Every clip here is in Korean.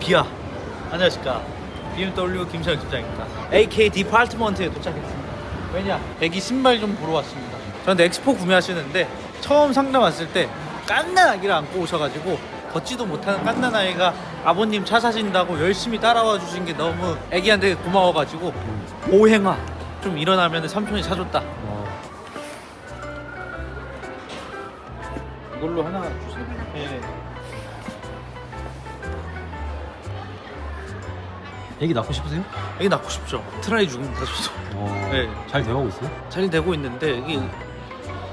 기아 안녕하십니까. BMW 김시현 팀장입니다. AK 디파트먼트에 도착했습니다. 왜냐? 애기 신발 좀 보러 왔습니다. 저한테 엑스포 구매하시는데 처음 상담 왔을 때 깐난 아기를 안고 오셔가지고 걷지도 못하는 깐난 아이가 아버님 차 사신다고 열심히 따라와 주신 게 너무 애기한테 고마워가지고 오행화 좀 일어나면 삼촌이 사줬다. 이걸로 하나 애기 낳고 싶으세요? 애기 낳고 싶죠 트라이 중입니다 저도 어, 네. 잘 돼가고 있어요? 잘 되고 있는데 이게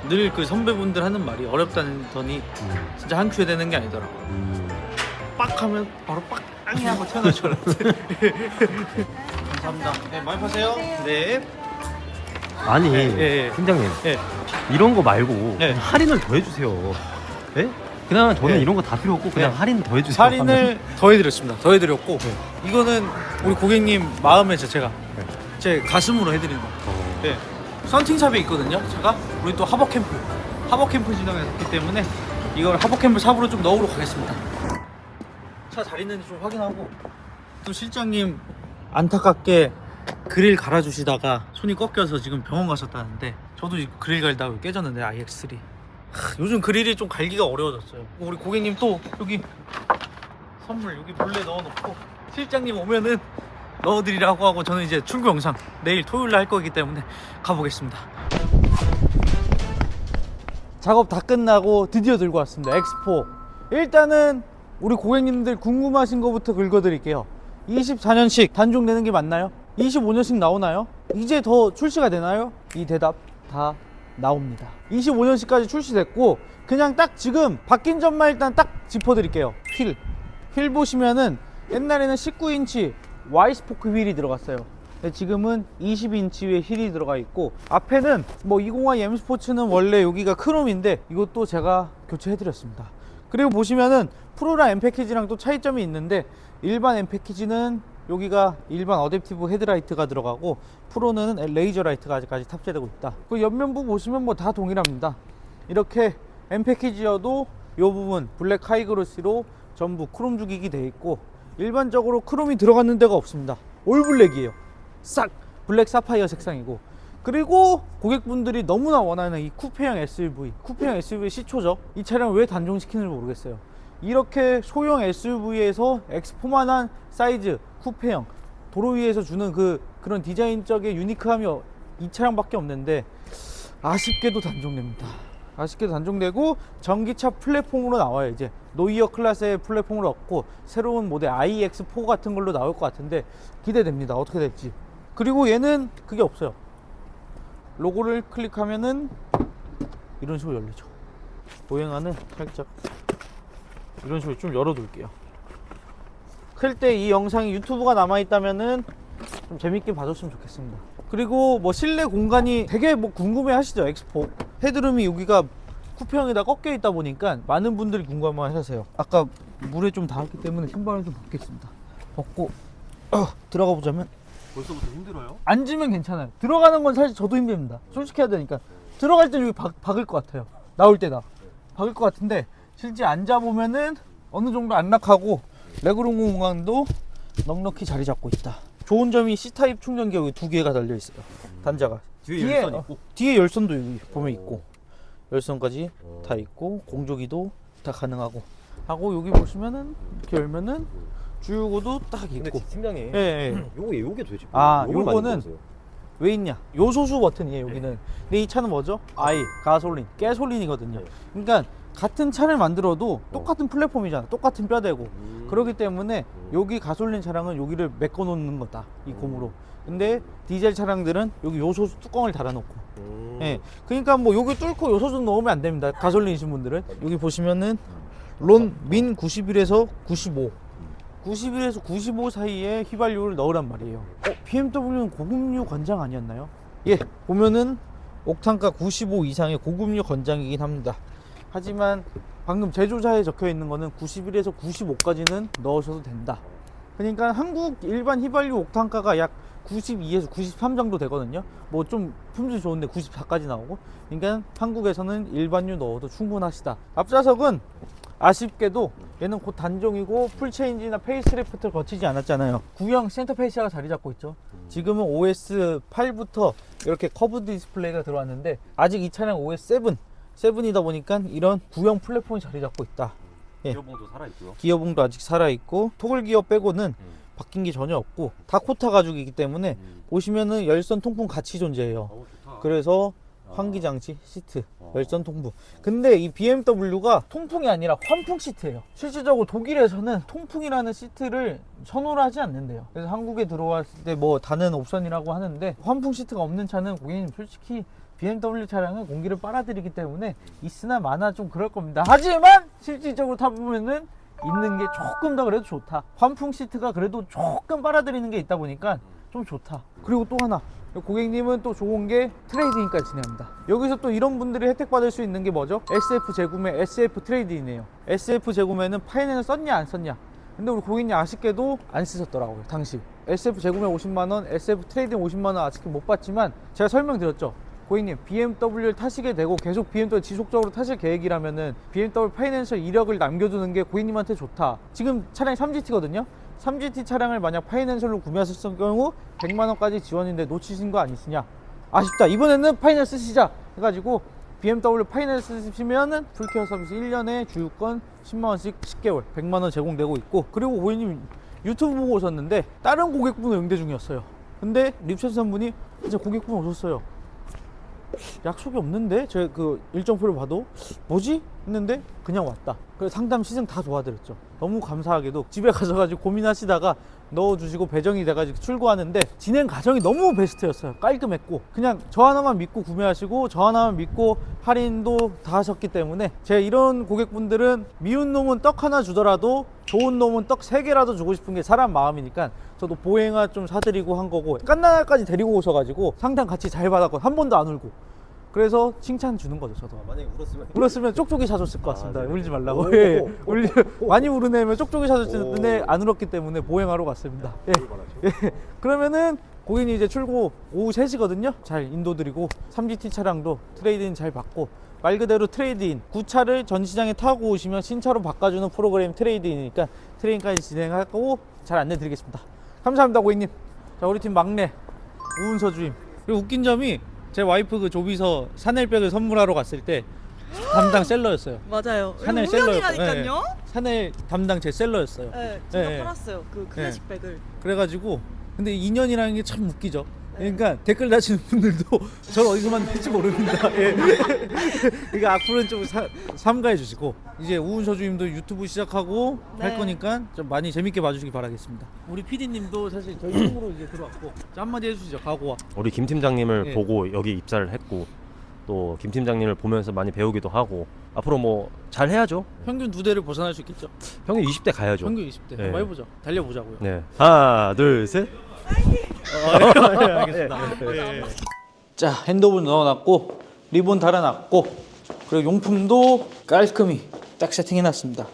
늘 그 선배분들 하는 말이 어렵다더니 음. 진짜 한 큐에 되는 게 아니더라고. 음. 빡 하면 바로 빡!이 하고 태어날 줄 알았는데. 감사합니다. 네, 많이 파세요. 네. 아니 예, 예. 팀장님 네. 이런 거 말고 네. 할인을 더 해주세요 예? 그냥 저는 네. 이런 거 다 필요 없고 그냥 네. 할인 더 해주세요 할인을 더해드렸습니다. 더해드렸고 네. 이거는 우리 고객님 마음에서 제가 네. 제 가슴으로 해드리는 거. 어. 네. 썬팅샵에 있거든요. 제가 우리 또 하버 캠프, 하버 캠프 진행했기 때문에 이걸 하버 캠프 샵으로 좀 넣으러 가겠습니다. 차 잘 있는지 좀 확인하고 또 실장님 안타깝게 그릴 갈아주시다가 손이 꺾여서 지금 병원 가셨다는데 저도 이 그릴 갈다가 깨졌는데 IX3 하, 요즘 그릴이 좀 갈기가 어려워졌어요. 우리 고객님 또 여기 선물 여기 몰래 넣어놓고 실장님 오면은 넣어드리라고 하고 저는 이제 출구 영상 내일 토요일 날 할 거기 때문에 가보겠습니다. 작업 다 끝나고 드디어 들고 왔습니다. 엑스포. 일단은 우리 고객님들 궁금하신 거부터 긁어드릴게요. 24년식 단종 되는 게 맞나요? 25년식 나오나요? 이제 더 출시가 되나요? 이 대답 다 나옵니다. 25년식까지 출시됐고 그냥 딱 지금 바뀐 점만 일단 딱 짚어드릴게요. 휠. 휠 보시면은 옛날에는 19인치 Y스포크 휠이 들어갔어요. 지금은 20인치의 휠이 들어가 있고 앞에는 뭐 202 M 스포츠는 원래 여기가 크롬인데 이것도 제가 교체해 드렸습니다. 그리고 보시면은 프로랑 M 패키지랑 또 차이점이 있는데 일반 M 패키지는 여기가 일반 어댑티브 헤드라이트가 들어가고 프로는 레이저 라이트가 아직까지 탑재되고 있다. 그 옆면부 보시면 뭐 다 동일합니다. 이렇게 M 패키지여도 이 부분 블랙 하이그로시로 전부 크롬 주기기 돼 있고 일반적으로 크롬이 들어가는 데가 없습니다. 올 블랙이에요. 싹 블랙 사파이어 색상이고 그리고 고객분들이 너무나 원하는 이 쿠페형 SUV 쿠페형 SUV 시초죠 이 차량 왜 단종시키는지 모르겠어요 이렇게 소형 SUV에서 엑스포만한 사이즈 쿠페형 도로 위에서 주는 그 그런 디자인적의 유니크함이 어- 이 차량밖에 없는데 아쉽게도 단종됩니다. 아쉽게도 단종되고 전기차 플랫폼으로 나와요 이제. 노이어 클래스의 플랫폼을 얻고 새로운 모델 iX4 같은 걸로 나올 것 같은데 기대됩니다. 어떻게 될지. 그리고 얘는 그게 없어요. 로고를 클릭하면은 이런 식으로 열리죠. 보행하는 살짝 이런 식으로 좀 열어둘게요 클 때 이 영상이 유튜브가 남아있다면은 좀 재밌게 봐줬으면 좋겠습니다 그리고 뭐 실내 공간이 되게 뭐 궁금해 하시죠 엑스포 헤드룸이 여기가 쿠페형에다 꺾여 있다 보니까 많은 분들이 궁금해 하세요 아까 물에 좀 닿았기 때문에 신발을 좀 벗겠습니다 벗고 어, 들어가 보자면 벌써부터 힘들어요? 앉으면 괜찮아요. 들어가는 건 사실 저도 힘듭니다. 솔직히 해야 되니까. 들어갈 때 여기 박, 박을 것 같아요. 나올 때다. 박을 것 같은데 실제 앉아보면은 어느 정도 안락하고 레그룸 공간도 넉넉히 자리 잡고 있다. 좋은 점이 C타입 충전기 여기 두 개가 달려 있어요. 단자가. 뒤에 열선 어, 있고 뒤에 열선도 여기 보면 있고 열선까지 다 있고 공조기도 다 가능하고 하고 여기 보시면은 이렇게 열면은 주유구도 딱 근데 있고 팀장님 예, 예. 요게 요게 도대체 아, 요걸 요거는? 왜 있냐? 요소수 버튼이에요, 여기는. 근데 이 차는 뭐죠? 아이, 가솔린, 깨솔린이거든요. 네. 그러니까 같은 차를 만들어도 똑같은 플랫폼이잖아. 똑같은 뼈대고. 음. 그렇기 때문에 여기 가솔린 차량은 여기를 메꿔 놓는 거다. 이 고무로. 근데 디젤 차량들은 여기 요소수 뚜껑을 달아놓고. 음. 예. 그러니까 뭐 여기 뚫고 요소수 넣으면 안 됩니다. 가솔린이신 분들은. 여기 보시면은 론 민 91에서 95. 91에서 95 사이에 휘발유를 넣으란 말이에요. 어, BMW는 고급류 권장 아니었나요? 예, 보면은 옥탄가 95 이상의 고급류 권장이긴 합니다. 하지만 방금 제조사에 적혀 있는 거는 91에서 95까지는 넣으셔도 된다. 그러니까 한국 일반 휘발유 옥탄가가 약 92에서 93 정도 되거든요. 뭐 좀 품질 좋은데 94까지 나오고. 그러니까 한국에서는 일반유 넣어도 충분하시다. 앞좌석은 아쉽게도 얘는 곧 단종이고 풀체인지나 페이스리프트를 거치지 않았잖아요. 구형 센터 페이시아가 자리 잡고 있죠. 지금은 OS 8부터 이렇게 커브 디스플레이가 들어왔는데 아직 이 차량 OS 7, 7이다 보니까 이런 구형 플랫폼이 자리 잡고 있다. 예. 기어봉도 살아있고요. 기어봉도 아직 살아 있고 토글 기어 빼고는 바뀐 게 전혀 없고 다 코타 가죽이기 때문에 보시면은 열선 통풍 같이 존재해요. 어우 좋다. 그래서 환기 장치 시트 열선 통풍. 근데 이 BMW가 통풍이 아니라 환풍 시트예요. 실질적으로 독일에서는 통풍이라는 시트를 선호를 하지 않는데요. 그래서 한국에 들어왔을 때 뭐 다른 옵션이라고 하는데 환풍 시트가 없는 차는 고객님 솔직히 BMW 차량은 공기를 빨아들이기 때문에 있으나 마나 좀 그럴 겁니다. 하지만 실질적으로 타보면은 있는 게 조금 더 그래도 좋다. 환풍 시트가 그래도 조금 빨아들이는 게 있다 보니까 좀 좋다. 그리고 또 하나. 고객님은 또 좋은 게 트레이드인까지 진행합니다. 여기서 또 이런 분들이 혜택 받을 수 있는 게 뭐죠? SF 재구매, SF 트레이드인이에요. SF 재구매는 파이낸을 썼냐 안 썼냐. 근데 우리 고객님 아쉽게도 안 쓰셨더라고요 당시. SF 재구매 50만 원, SF 트레이드인 50만 원 아직 못 받지만 제가 설명드렸죠. 고객님 BMW를 타시게 되고 계속 BMW 지속적으로 타실 계획이라면은 BMW 파이낸셜 이력을 남겨두는 게 고객님한테 좋다. 지금 차량이 3GT거든요. 3GT 차량을 만약 파이낸셜로 구매하셨을 경우 100만 원까지 지원인데 놓치신 거 아니시냐? 아쉽다. 이번에는 파이낸셜 쓰시자 해가지고 BMW 파이낸셜 쓰시면은 풀케어 서비스 1년에 주유권 10만 원씩 10개월 100만 원 제공되고 있고 그리고 고객님 유튜브 보고 오셨는데 다른 고객분은 응대 중이었어요. 근데 립션선 분이 진짜 고객분 오셨어요. 약속이 없는데 제 그 일정표를 봐도 뭐지 했는데 그냥 왔다. 그래서 상담 시승 다 도와드렸죠. 너무 감사하게도 집에 가셔가지고 고민하시다가 넣어주시고 배정이 돼가지고 출고하는데 진행 과정이 너무 베스트였어요. 깔끔했고 그냥 저 하나만 믿고 구매하시고 저 하나만 믿고 할인도 다 하셨기 때문에 제 이런 고객분들은 미운 놈은 떡 하나 주더라도 좋은 놈은 떡세 개라도 주고 싶은 게 사람 마음이니까 저도 보행아 좀 사드리고 한 거고 깐나날까지 데리고 오셔가지고 상담 같이 잘 받았고 한 번도 안 울고 그래서 칭찬 주는 거죠 저도 만약에 울었으면 울었으면 쪽쪽이 사줬을 것 같습니다. 아, 네. 울지 말라고. 오, 예. 오, 오, 울지 많이 우르내면 쪽쪽이 사줬을 오. 텐데 안 울었기 때문에 보행하러 갔습니다. 예. 예. 그러면은 고객이 이제 출고 오후 3시거든요. 잘 인도드리고 3GT 차량도 트레이드인 잘 받고 말 그대로 트레이드인 구차를 전시장에 타고 오시면 신차로 바꿔주는 프로그램 트레이드인이니까 트레인까지 진행하고 잘 안내드리겠습니다. 감사합니다 고객님. 자 우리 팀 막내 우은서 주임. 그리고 웃긴 점이 제 와이프 그 조비서 샤넬백을 선물하러 갔을 때 담당 셀러였어요. 맞아요. 샤넬 우연이라니까요. 샤넬 담당 제 셀러였어요. 네, 제가 네. 팔았어요. 그 클래식 백을. 그래가지고 근데 인연이라는 게 참 웃기죠. 그러니까 댓글 다시는 분들도 저를 어디서 만날지 모릅니다. 예. 그러니까 앞으로는 좀 사- 삼가해 주시고 이제 우은서 주임도 유튜브 시작하고 할 네. 거니까 좀 많이 재밌게 봐주시기 바라겠습니다. 우리 PD님도 사실 저희 팀으로 이제 들어왔고 자, 한마디 해주시죠. 각오와. 우리 김 팀장님을 예. 보고 여기 입사를 했고 또 김 팀장님을 보면서 많이 배우기도 하고 앞으로 뭐 잘 해야죠. 평균 두 대를 벗어날 수 있겠죠. 평균 20대 가야죠. 평균 20대 네. 한번 해보죠. 달려보자고요. 네. 하나, 둘, 셋. 알겠습니다. 자 핸드볼 넣어놨고 리본 달아놨고 그리고 용품도 깔끔히 딱 세팅해놨습니다.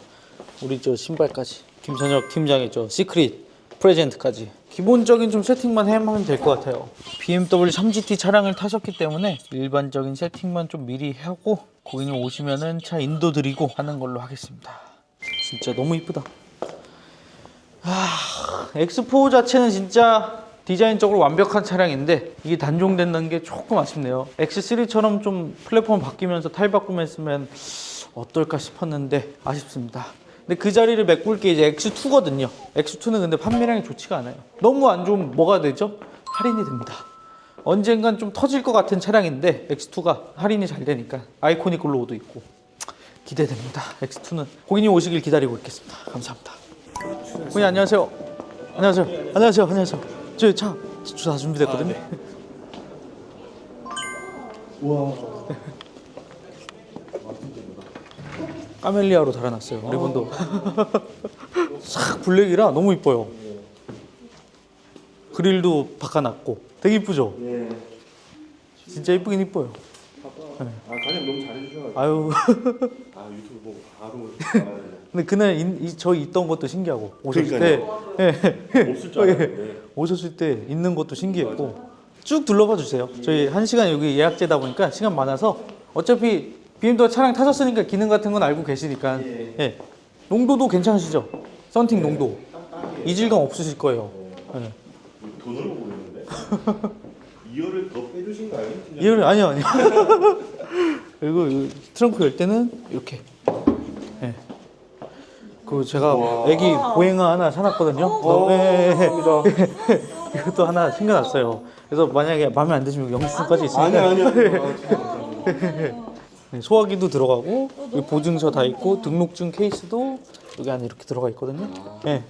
우리 저 신발까지 김선혁 팀장의 저 시크릿 프레젠트까지 기본적인 좀 세팅만 하면 될 것 같아요. BMW 3GT 차량을 타셨기 때문에 일반적인 세팅만 좀 미리 하고 고객님 오시면은 차 인도 드리고 하는 걸로 하겠습니다. 진짜 너무 이쁘다. X4 자체는 진짜 디자인적으로 완벽한 차량인데 이게 단종된다는 게 조금 아쉽네요. X3처럼 좀 플랫폼 바뀌면서 타일 바꾸면서 어떨까 싶었는데 아쉽습니다. 근데 그 자리를 메꿀 게 이제 X2거든요. X2는 근데 판매량이 좋지가 않아요. 너무 안 좋으면 뭐가 되죠? 할인이 됩니다. 언젠간 좀 터질 것 같은 차량인데 X2가 할인이 잘 되니까 아이코닉 글로우도 있고 기대됩니다. X2는 고객님 오시길 기다리고 있겠습니다. 감사합니다. 고객님 안녕하세요. 안녕하세요. 안녕하세요. 안녕하세요. 저차 다 준비됐거든요. 까멜리아로 달아놨어요. 리본도. 싹 블랙이라 너무 이뻐요. 그릴도 바꿔놨고 되게 이쁘죠? 진짜 이쁘긴 이뻐요. 아 과장 너무 잘해주셔가지고 아유. 아 유튜브 보고 바로 근데 그날 인- 이- 저 있던 것도 신기하고 오셨을 때 돼. 없을 줄 알았는데 오셨을 때 있는 것도 신기했고 쭉 둘러봐 주세요. 저희 한 시간 여기 예약제다 보니까 시간 많아서 어차피 BMW 차량 타셨으니까 기능 같은 건 알고 계시니까. 예. 농도도 괜찮으시죠? 썬팅 농도. 이질감 없으실 거예요. 예. 돈으로 보이는데. 2열을 더 빼주신 거 아니에요? 팀장님? 이거는 아니요 아니요. 그리고 이 트렁크 열 때는 이렇게. 예. 그 제가 애기 보행아 하나 사놨거든요. 어, 예. 이것도 하나 챙겨놨어요. 그래서 만약에 마음에 안 드시면 영수증까지 있으니까 아니 아니. 아. 네, 소화기도 들어가고 여기 보증서 다 있고 등록증 케이스도 여기 안에 이렇게 들어가 있거든요. 네.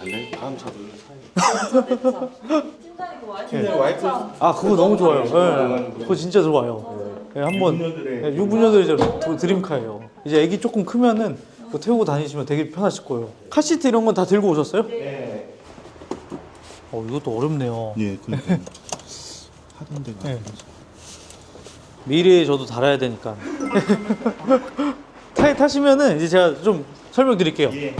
아니 다음 차도 사요. 팀장이 그 와이프 팀장님 와이프 아 그거 너무 좋아요. 네. 그거 진짜 좋아요. 네, 한번 유부녀들의 네, 유부녀들 이제 드- 드림카예요. 이제 애기 조금 크면은 그거 태우고 다니시면 되게 편하실 거예요. 카시트 이런 건 다 들고 오셨어요? 네. 어 이것도 어렵네요. 예, 그러니까 하던 데가. 네. 미래에 저도 달아야 되니까. 타, 타시면은 이제 제가 좀 설명드릴게요. 예.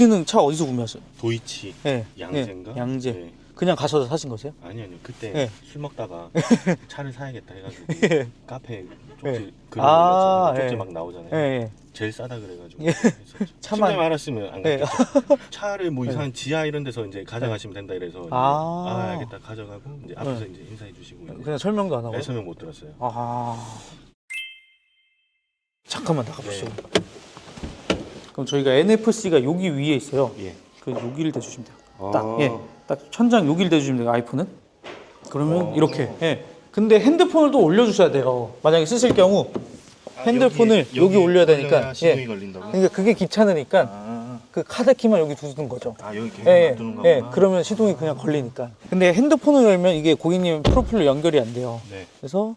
그때는 차 어디서 구매하셨어요? 도이치 네. 양재인가? 네, 양재. 네. 그냥 가셔서 사신 거세요? 아니 아니요 그때 네. 술 먹다가 차를 사야겠다 해가지고 예. 카페 쪽지 네. 글 아, 올렸잖아요. 쪽지 예. 막 나오잖아요. 예, 예. 제일 싸다 그래가지고 예. 차만- 팀장님 알았으면 안 예. 갔겠죠. 차를 뭐 이상한 지하 이런 데서 이제 가져가시면 된다 이래서 아. 아, 알겠다 가져가고 이제 앞에서 이제 인사해 주시고 이제 그냥 설명도 안 하고. 네, 설명 못 들었어요. 아. 잠깐만 나가보시죠. 네. 그럼 저희가 NFC가 여기 위에 있어요. 예. 그 여기를 대주시면 돼요. 아. 딱, 예. 딱 천장 여기를 대주시면 돼요, 아이폰은. 그러면 어. 이렇게. 예. 근데 핸드폰을 또 올려주셔야 돼요. 만약에 쓰실 경우 핸드폰을 여기, 올려야 되니까. 시동이 예. 걸린다고? 그러니까 그게 귀찮으니까 아, 그 카드 키만 여기 두는 거죠. 아 여기 계속 예, 놔두는 예, 거구나. 그러면 시동이 그냥 걸리니까. 근데 핸드폰을 열면 이게 고객님 프로필로 연결이 안 돼요. 네. 그래서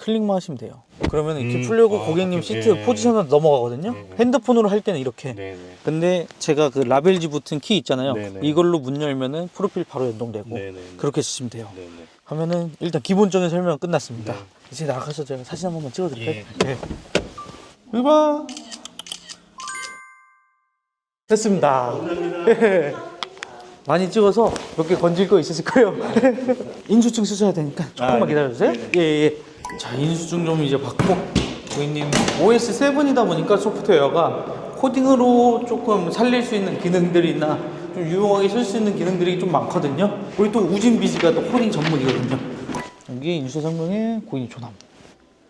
클릭만 하시면 돼요. 그러면 이렇게 음, 풀려고 아, 고객님 바뀌- 시트 예. 포지션으로 넘어가거든요. 네, 네. 핸드폰으로 할 때는 이렇게. 네 네. 근데 제가 그 라벨지 붙은 키 있잖아요. 네, 네. 이걸로 문 열면은 프로필 바로 연동되고 네네. 그렇게 쓰시면 돼요. 네 네. 하면은 일단 기본적인 설명은 끝났습니다. 네. 이제 나가서 제가 사진 한 번만 찍어드릴까요? 예. 네. 여기 봐. 됐습니다. 많이 찍어서 몇 개 건질 거 있으실 거예요. 인수증 쓰셔야 되니까 조금만 아, 네. 기다려주세요. 예, 예. 자, 인수증 좀 이제 받고 고객님 OS 7이다 보니까 소프트웨어가 코딩으로 조금 살릴 수 있는 기능들이나 좀 유용하게 쓸 수 있는 기능들이 좀 많거든요. 우리 또 우진비지가 또 코딩 전문이거든요. 여기 인수 설명에 고객님 조남.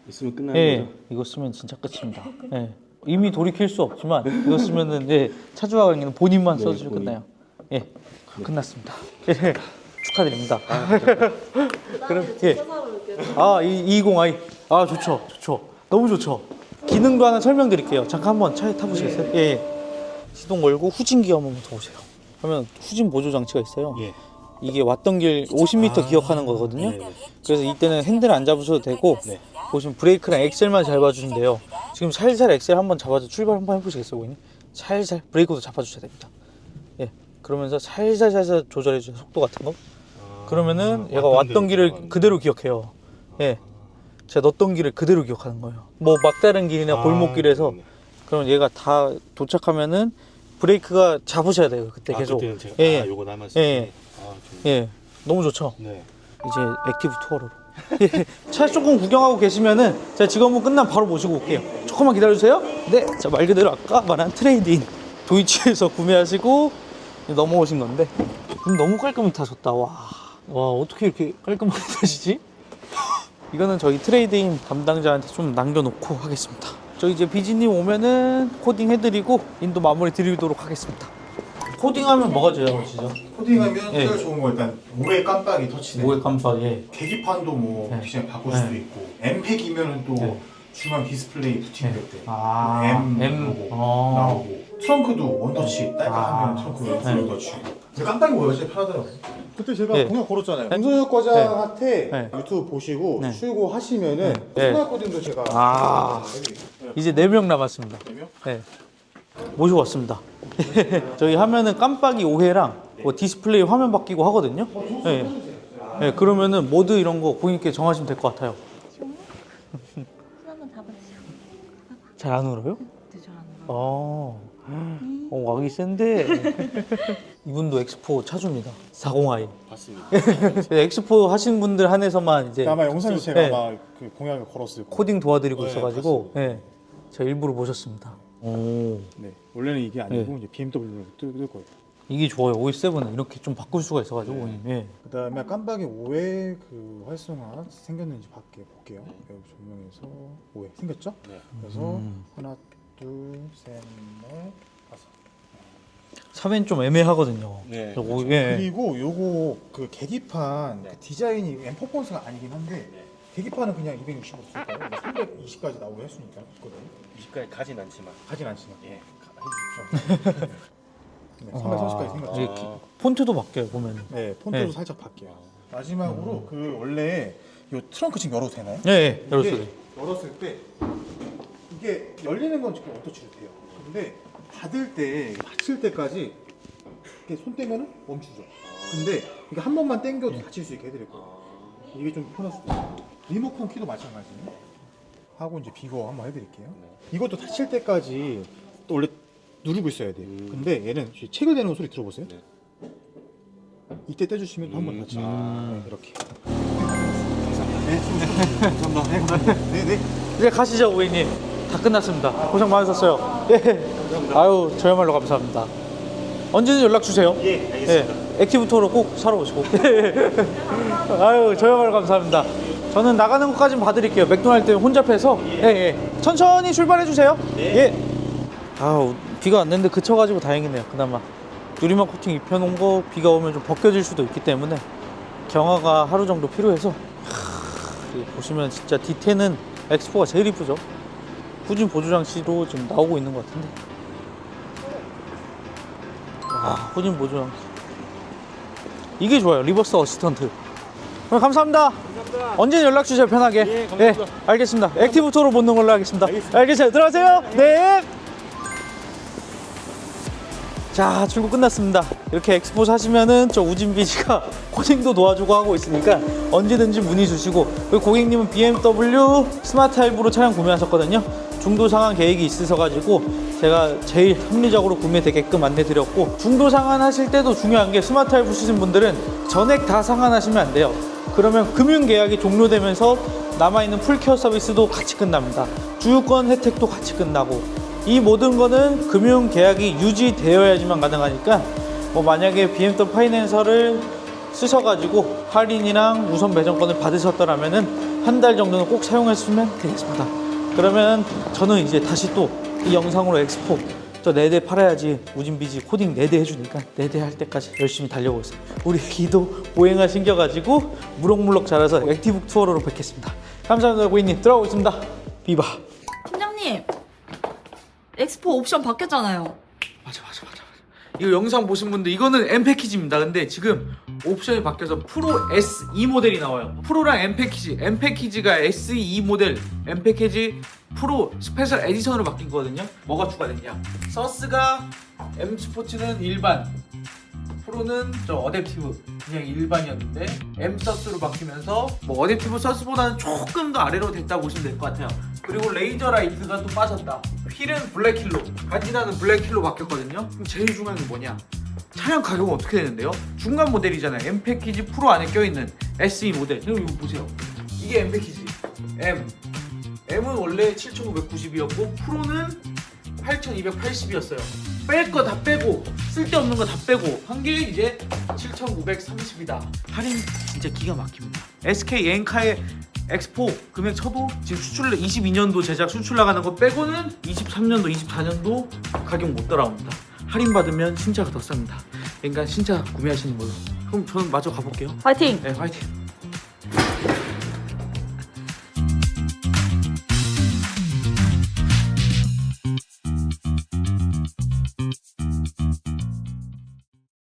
있으면 끝나는 예, 거죠? 이거 쓰면 진짜 끝입니다. 예. 이미 돌이킬 수 없지만 이거 쓰면은 예, 차주와 관계는 본인만 네, 써주면 본인. 끝나요. 예, 끝났습니다. 예, 축하드립니다. 그럼 예, 아, 이 20i, 아 좋죠, 좋죠, 너무 좋죠. 기능도 하나 설명드릴게요. 잠깐 한번 차에 타보시겠어요? 예, 예. 시동 걸고 후진기 한번 더 보세요. 그러면 후진 보조 장치가 있어요. 예. 이게 왔던 길 50m 기억하는 거거든요. 네네. 그래서 이때는 핸들 안 잡으셔도 되고 네. 보시면 브레이크랑 엑셀만 잘 봐주시면 돼요. 지금 살살 엑셀 한번 잡아서 출발 한번 해보시겠어요, 고객님? 살살 브레이크도 잡아주셔야 됩니다. 예, 그러면서 살살 살살 조절해 주세요, 속도 같은 거. 그러면은 얘가 왔던 길을 그대로 기억해요. 예, 제가 넣었던 길을 그대로 기억하는 거예요. 뭐 막다른 길이나 아, 골목길에서 네네. 그럼 얘가 다 도착하면은 브레이크가 잡으셔야 돼요, 그때 아, 계속. 그때는 제가 예, 아, 예. 요거 남았을 예, 때. 예. 아, 좀. 예, 너무 좋죠. 네. 이제 액티브 투어로 차 조금 구경하고 계시면은 제가 직원분 끝나면 바로 모시고 올게요 조금만 기다려주세요 네자말 그대로 아까 말한 트레이드인 도이치에서 구매하시고 넘어오신 건데 음, 너무 깔끔히 타셨다 와, 와 어떻게 이렇게 깔끔하게 타시지? 이거는 저희 트레이드인 담당자한테 좀 남겨놓고 하겠습니다 저 이제 비지님 오면은 코딩 해드리고 인도 마무리 드리도록 하겠습니다 코딩하면 뭐가 제일 멋지죠? 코딩하면 예. 제일 좋은 거 일단 모래 깜빡이 터치돼. 모의 깜빡이 계기판도 뭐 네. 디자인 바꿀 네. 수도 있고 엠팩이면은 또 네. 중앙 디스플레이 붙이는 네. 때 아, M, M. 로고 어. 나오고 트렁크도 원터치 딸깍하면 아. 트렁크 네. 원터치 근데 깜빡이 뭐가 제일 편하더라고요 그때 제가 네. 공약 걸었잖아요 네. 김선혁 과장한테 네. 유튜브 보시고 네. 출고하시면은 네. 생활 코딩도 제가 아. 네. 이제 네 명 남았습니다. 네 명? 네. 모시고 왔습니다. 저희 하면은 깜빡이 오해랑 뭐 디스플레이 화면 바뀌고 하거든요. 네. 네, 그러면은 모드 이런 거 고객님께 정하시면 될 것 같아요. 잘 안 울어요? 되죠, 안 어. 어, 왕이 센데. 이분도 엑스포 차주입니다. 40i. 봤습니다. 엑스포 하신 분들 한해서만 이제 아마 영상에서 제가 네. 아마 그 공약을 걸었을 거예요. 코딩 도와드리고 네, 있어가지고 네. 제가 일부러 모셨습니다. 오. 네. 원래는 이게 아니고 이제 BMW로 뜰, 뜰 거예요. 이게 좋아요. OS7은 이렇게 좀 바꿀 수가 있어가지고. 예. 그 다음에 깜빡이 5회 그 활성화 생겼는지 밖에 볼게요. 여기 조명에서 5회 생겼죠? 네. 그래서 음. 하나, 둘, 셋, 넷, 다섯. 3엔 좀 애매하거든요. 네, 저 그렇죠. 오- 예. 그리고 요거 그 계기판 네. 그 디자인이 M 퍼포먼스가 아니긴 한데 계기판은 그냥 265 쓸까요? 320까지 나오게 했으니까 있거든. 20까지 가진 않지만. 가진 않지만. 예. 해주십시오. 네, 330까지 생겼죠. 이게 기- 폰트도 바뀌어요 보면은. 네, 폰트도 네. 살짝 바뀌어요. 마지막으로 그 원래 요 트렁크 지금 열어도 되나요? 예, 예. 열었어요. 이게 열었을 때 이게 열리는 건 지금 어떠치도 돼요. 근데 닫을 때 닫힐 때까지 이렇게 손 떼면은 멈추죠. 근데 이게 한 번만 당겨도 닫힐 수 있게 해드릴 거예요. 이게 좀 편할 수도 있어요. 리모컨 키도 마찬가지예요. 하고 이제 비거 한번 해드릴게요. 이것도 닫힐 때까지 또 원래 누르고 있어야 돼요. 근데 얘는 대는 소리 들어보세요. 네. 이때 떼주시면 한번 음, 닫히죠. 아. 네, 이렇게. 감사합니다. 네, 감사합니다. 네, 감사합니다. 네, 네. 이제 가시죠 고객님. 다 끝났습니다. 고생 많으셨어요. 예. 아유 저야말로 감사합니다. 언제든 연락 주세요. 예, 알겠습니다. 예, 액티브토로 꼭 사러 오시고. 아유, 저야말로 감사합니다. 저는 나가는 것까지는 봐드릴게요. 맥도날드 혼잡해서. 예, 예. 천천히 출발해 주세요. 예. 아우, 비가 왔는데 그쳐가지고 다행이네요. 그나마. 유리막 코팅 입혀놓은 거 비가 오면 좀 벗겨질 수도 있기 때문에 경화가 하루 정도 필요해서. 하, 보시면 진짜 D10은 엑스포가 제일 이쁘죠. 후진 보조 장치로 지금 나오고 있는 것 같은데. 아, 후진 보조 장치. 이게 좋아요. 리버스 어시스턴트. 그럼 감사합니다. 언제 연락 주세요. 편하게. 예, 알겠습니다. 액티브 토로 보는 걸로 하겠습니다. 알겠어요. 들어가세요. 네. 자, 출국 끝났습니다. 이렇게 엑스포 사시면은 저 우진비지가 코딩도 도와주고 하고 있으니까 언제든지 문의 주시고 고객님은 BMW 스마트 하이브로 차량 구매하셨거든요. 중도 상환 계획이 있으셔 가지고 제가 제일 합리적으로 구매되게끔 안내 드렸고 중도 상환 하실 때도 중요한 게 스마트 하이브 쓰신 분들은 전액 다 상환하시면 안 돼요. 그러면 금융 계약이 종료되면서 남아있는 풀케어 서비스도 같이 끝납니다. 주유권 혜택도 같이 끝나고 이 모든 거는 금융 계약이 유지되어야지만 가능하니까 뭐 만약에 BMW 파이낸서를 쓰셔가지고 할인이랑 우선 배정권을 받으셨더라면은 한 달 정도는 꼭 사용하시면 되겠습니다. 그러면 저는 이제 다시 또 이 영상으로 엑스포 저 4대 팔아야지 우진비지 코딩 4대 해주니까 4대 할 때까지 열심히 달려오고 있어요. 우리 기도 보행아 신겨가지고 무럭무럭 자라서 액티브 투어로 뵙겠습니다. 감사합니다 고객님 들어가고 있습니다. 비바. 팀장님 엑스포 옵션 바뀌었잖아요. 맞아 맞아 맞아 맞아. 이거 영상 보신 분들 이거는 M 패키지입니다. 근데 지금 옵션이 바뀌어서 프로 SE 모델이 나와요. 프로랑 M 패키지, M 패키지가 SE 모델, M 패키지 프로 스페셜 에디션으로 바뀐 거거든요. 뭐가 추가됐냐? 서스가 M 스포츠는 일반, 프로는 저 어댑티브 그냥 일반이었는데 M 서스로 바뀌면서 뭐 어댑티브 서스보다는 조금 더 아래로 됐다고 보시면 될 것 같아요. 그리고 레이저 라이트가 또 빠졌다. 휠은 블랙힐로, 바지나는 블랙힐로 바뀌었거든요. 그럼 제일 중요한 게 뭐냐? 차량 가격은 어떻게 되는데요? 중간 모델이잖아요. M 패키지 프로 안에 껴있는 SE 모델. 그럼 이거 보세요. 이게 M 패키지. M. M은 원래 7,990이었고 프로는 8,280이었어요. 뺄 거 다 빼고 쓸데없는 거 다 빼고 한게 이제 7,930이다. 할인 진짜 기가 막힙니다. SK 엔카의 엑스포 금액 쳐도 지금 수출 22년도 제작 수출 나가는 거 빼고는 23년도 24년도 가격 못 따라옵니다. 할인 받으면 신차가 더 쌉니다. 그러니까 신차 구매하시는 걸로. 그럼 저는 마저 가볼게요. 파이팅! 네, 화이팅.